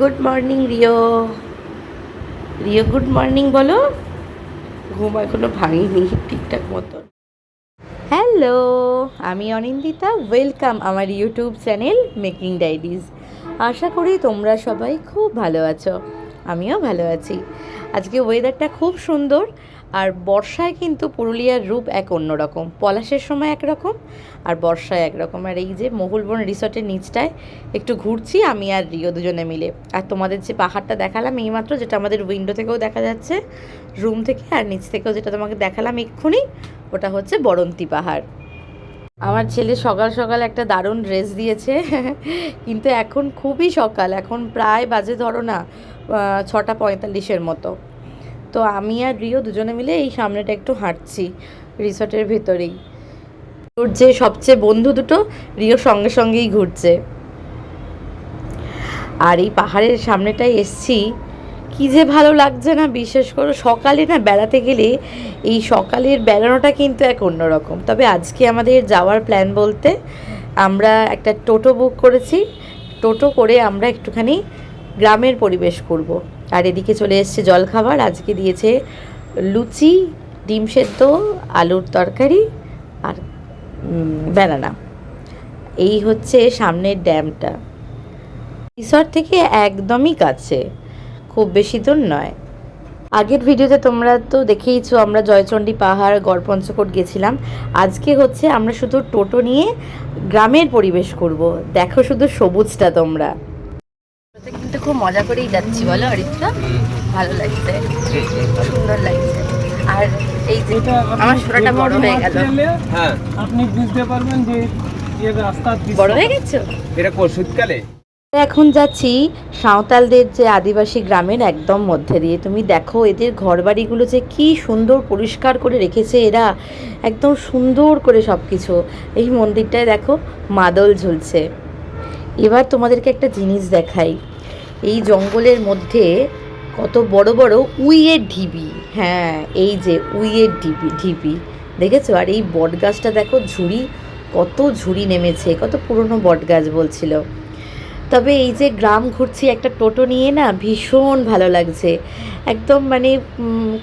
Good morning Rio Rio good morning বলো। ঘুম এখনও ভাঙিনি ঠিকঠাক মতন হ্যালো আমি অনিন্দিতা। ওয়েলকাম আমার ইউটিউব চ্যানেল মেকিং ডায়েরিজ আশা করি তোমরা সবাই খুব ভালো আছো। আমিও ভালো আছি। আজকে ওয়েদারটা খুব সুন্দর। আর বর্ষায় কিন্তু পুরুলিয়ার রূপ এক অন্যরকম। পলাশের সময় একরকম, আর বর্ষায় একরকম। আর এই যে মহুলবন রিসর্টের নিচটায় একটু ঘুরছি, আমি আর রিও দুজনে মিলে। আর তোমাদের যে পাহাড়টা দেখালাম এইমাত্র, যেটা আমাদের উইন্ডো থেকেও দেখা যাচ্ছে রুম থেকে, আর নিচ থেকেও যেটা তোমাকে দেখালাম এক্ষুনি, ওটা হচ্ছে বরন্তি পাহাড়। আমার ছেলে সকাল সকাল একটা দারুণ ড্রেস দিয়েছে, কিন্তু এখন খুবই সকাল, এখন প্রায় বাজে ধরো না ছটা পঁয়তাল্লিশের মতো। তো আমি আর রিও দুজনে মিলে এই সামনেটা একটু হাঁটছি রিসর্টের ভেতরেই। ওর যে সবচেয়ে বন্ধু দুটো, রিও সঙ্গে সঙ্গেই ঘুরছে। আর এই পাহাড়ের সামনেটায় এসছি। কি যে ভালো লাগছে না, বিশেষ করে সকালে না বেড়াতে গেলে এই সকালের বেড়ানোটা কিন্তু এক অন্যরকম। তবে আজকে আমাদের যাওয়ার প্ল্যান বলতে আমরা একটা টোটো বুক করেছি। টোটো করে আমরা একটুখানি গ্রামের পরিবেশ করব। আর এদিকে চলে এসছে জলখাবার। আজকে দিয়েছে লুচি, ডিম সেদ্ধ, আলুর তরকারি আর ব্যানানা। এই হচ্ছে সামনের ড্যামটা। রিসর্ট থেকে একদমই কাছে। খুব বেশি দূর নয়। আগের ভিডিওতে তোমরা তো দেখেইছো আমরা জয়চণ্ডী পাহাড়, গড়পঞ্চকোট গেছিলাম। আজকে হচ্ছে আমরা শুধু টোটো নিয়ে গ্রামের পরিবেশ করব। দেখো শুধু সবুজটা তোমরা। খুব মজা করেই যাচ্ছি বলো অরিত্রা? ভালো লাগছে। সুন্দর লাগছে। আর এই যে আমার ছোটটা বড় হয়ে গেল। হ্যাঁ। আপনি বুঝতে পারবেন যে রাস্তা বড় হয়ে গেছো? এটা শীতকালে? এখন যাচ্ছি সাঁওতালদের যে আদিবাসী গ্রামের একদম মধ্যে দিয়ে। তুমি দেখো এদের ঘরবাড়িগুলো যে কি সুন্দর পরিষ্কার করে রেখেছে এরা। একদম সুন্দর করে সব কিছু এই মন্দিরটায় দেখো মাদল ঝুলছে। এবার তোমাদেরকে একটা জিনিস দেখাই। এই জঙ্গলের মধ্যে কত বড় বড় উইয়ের ঢিবি। হ্যাঁ এই যে উইয়ের ঢিবি ঢিবি। দেখেছ? আর এই বট গাছটা দেখো, ঝুড়ি, কত ঝুড়ি নেমেছে, কত পুরনো বট গাছ বলছিল। তবে এই যে গ্রাম ঘুরছি, একটা টোটো নিয়ে না ভীষণ ভালো লাগছে। একদম মানে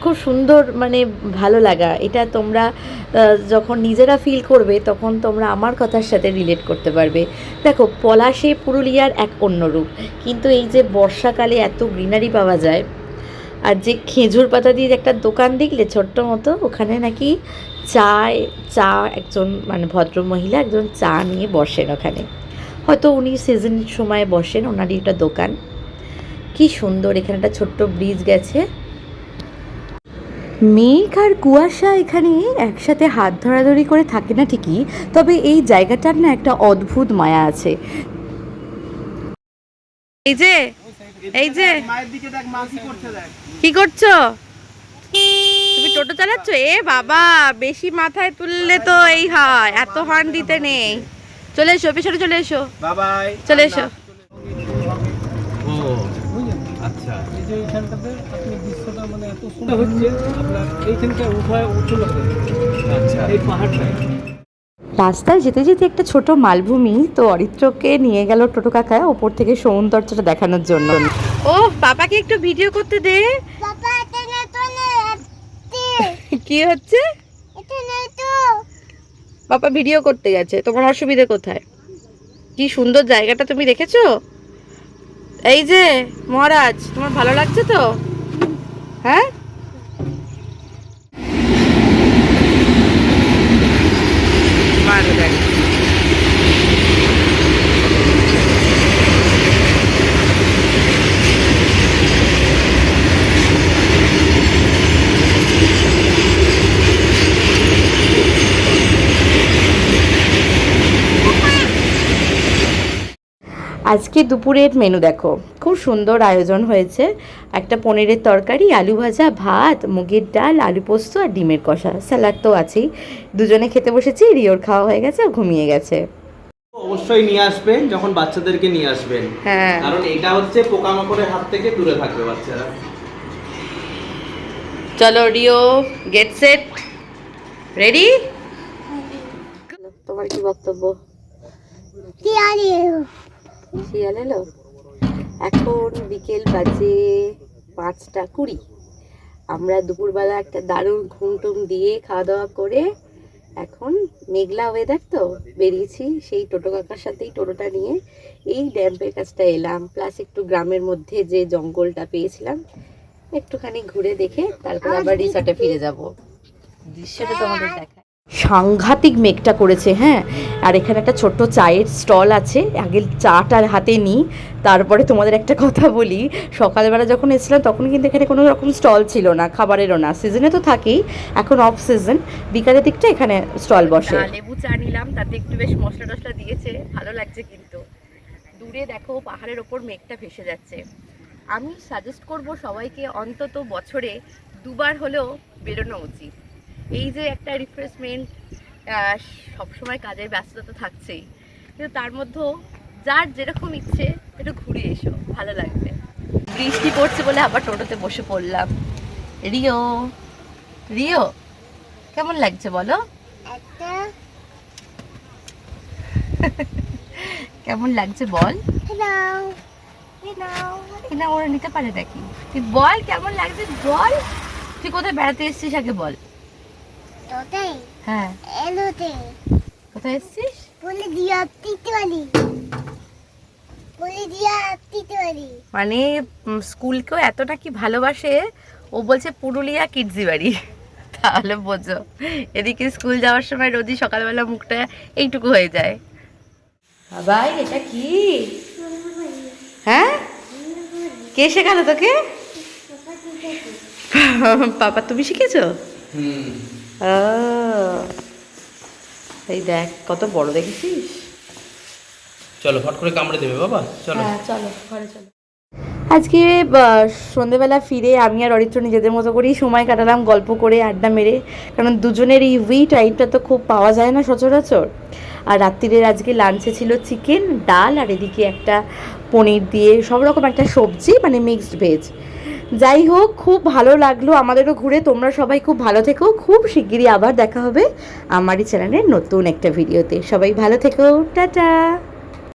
খুব সুন্দর মানে ভালো লাগা। এটা তোমরা যখন নিজেরা ফিল করবে, তখন তোমরা আমার কথার সাথে রিলেট করতে পারবে। দেখো, পলাশে পুরুলিয়ার এক অন্য রূপ। কিন্তু এই যে বর্ষাকালে এত গ্রিনারি পাওয়া যায়, আর যে খেজুর পাতা দিয়ে একটা দোকান দেখলে ছোট্ট মতো, ওখানে নাকি চা চা একজন মানে ভদ্র মহিলা একজন চা নিয়ে বসেন ওখানে। হয়তো উনি সিজন সময় বসেন, ওনারই একটা দোকান। কি সুন্দর, এখানে একটা ছোট্ট ব্রিজ গেছে। মেঘ আর কুয়াশা এখানে একসাথে হাত ধরাধরি করে থাকে না ঠিকই, তবে এই জায়গাটার না একটা অদ্ভুত মায়া আছে। এই যে এই যে, কি করছ? তুমি টোটো চালাচ্ছ? এ বাবা, বেশি মাথায় তুললে তো এই হয়, এত হর্ন দিতে নেই। চলে এসো পেছনে চলে এসো। বাবাই। চলে এসো। ও আচ্ছা। এই যে এইখানটাতে আপনি দৃশ্যটা মানে এত সুন্দর হচ্ছে আপনার এইখানটা উঠায় উঁচু আচ্ছা। এই রাস্তায় যেতে যেতে একটা ছোট মালভূমি তো অরিত্রকে নিয়ে গেল টোটো কাকা ওপর থেকে সৌন্দর্যটা দেখানোর জন্য। ও পাপাকে একটু ভিডিও করতে দে। কি হচ্ছে? পাপা ভিডিও করতে গেছে, তোমার অসুবিধে কোথায়? কি সুন্দর জায়গাটা তুমি দেখেছ? এই যে, মহারাজ, তোমার ভালো লাগছে তো? হ্যাঁ মারো দেখ। আজকে দুপুরের মেনু দেখো। খুব সুন্দর আয়োজন হয়েছে। একটা পনিরের তরকারি আলু ভাজা ভাত মুগের ডাল আলু পোস্ত আর ডিমের কষা। স্যালাড তো আছেই। দুজনে খেতে বসেছি রিওর খাওয়া হয়ে গেছে ঘুমিয়ে গেছে। অবশ্যই নিয়ে আসবেন যখন বাচ্চাদেরকে নিয়ে আসবেন। হ্যাঁ। কারণ এটা হচ্ছে পোকামাকড়ের হাত থেকে দূরে থাকবে বাচ্চারা। চলো রিও গেট সেট রেডি তোমার কি বক্তব্য? কি আরে শিয়াল এলো? এখন বিকেল বাজে পাঁচটা কুড়ি। আমরা দুপুরবেলা একটা দারুণ ঘুম টুম দিয়ে খাওয়া দাওয়া করে এখন মেঘলা ওয়েদার তো বেরিয়েছি সেই টোটো কাকার সাথেই টোটোটা নিয়ে এই ড্যাম্পের কাছটা এলাম। প্লাস একটু গ্রামের মধ্যে যে জঙ্গলটা পেয়েছিলাম একটুখানি ঘুরে দেখে তারপর আবার রিসর্টে ফিরে যাব। দৃশ্যটা তোমাদের দেখা সাংঘাতিক মেঘটা করেছে হ্যাঁ? আর এখানে একটা ছোট্ট চায়ের স্টল আছে, আগে চাটা হাতে নিই, তারপরে তোমাদের একটা কথা বলি। সকালবেলা যখন এসেছিলাম, তখন কিন্তু এখানে কোনো রকম স্টল ছিল না, খাবারেরও না। সিজনে তো থাকেই, এখন অফ সিজন বিকালের দিকটা এখানে স্টল বসে। লেবু চা নিলাম, তাতে একটু বেশ মশলা টশলা দিয়েছে, ভালো লাগছে কিন্তু। দূরে দেখো, পাহাড়ের ওপর মেঘটা ভেসে যাচ্ছে। আমি সাজেস্ট করব সবাইকে অন্তত বছরে দুবার হলেও বেরোনো উচিত। এই যে একটা রিফ্রেশমেন্ট সবসময় কাজের ব্যস্ততা তো থাকছেই। কিন্তু তার মধ্যেও যার যেরকম ইচ্ছে একটু ঘুরে এসো ভালো লাগবে। বৃষ্টি পড়ছে বলে আবার টোটোতে বসে পড়লাম। রিও রিও কেমন লাগছে বলো? কেমন লাগছে বল? এটা ওরা নিতে পারে নাকি? তুই বল কেমন লাগছে বল। তুই কোথায় বেড়াতে এসছিস আগে বল। হ্যাঁ। কোথায় এসেছিস? বলে দিয়া দিতে বলে দিয়া দিতে মানে স্কুলকেও এতটা কি ভালোবাসে? ও বলছে পুরুলিয়া কিডজি বাড়ি। তাহলে বোঝো। এদিকে স্কুল যাওয়ার সময় রোজই সকালবেলা মুখটা এইটুকু হয়ে যায়। ভাই এটা কি? হ্যাঁ? কে শেখালো তোকে? পাপা তুমি শিখেছো? হুম। এই দেখ কত বড় দেখেছিস? চলো ফট করে কামড়ে দেবে বাবা চলো। হ্যাঁ চলো ঘরে চলো। আজকে সন্ধেবেলা ফিরে আমি আর অরিত্র নিজেদের মতো করেই সময় কাটালাম গল্প করে আড্ডা মেরে। কারণ দুজনের এই উই টাইমটা তো খুব পাওয়া যায় না সচরাচর। আর রাত্রিরের আজকে লাঞ্চে ছিল চিকেন ডাল আর এদিকে একটা পনির দিয়ে সব রকম একটা সবজি মানে মিক্সড ভেজ যাই হোক, খুব ভালো লাগল আমাদেরও ঘুরে। তোমরা সবাই খুব ভালো থেকো। খুব শিগগিরই আবার দেখা হবে আমারই চ্যানেলের নতুন একটা ভিডিওতে সবাই ভালো থেকো। টাটা!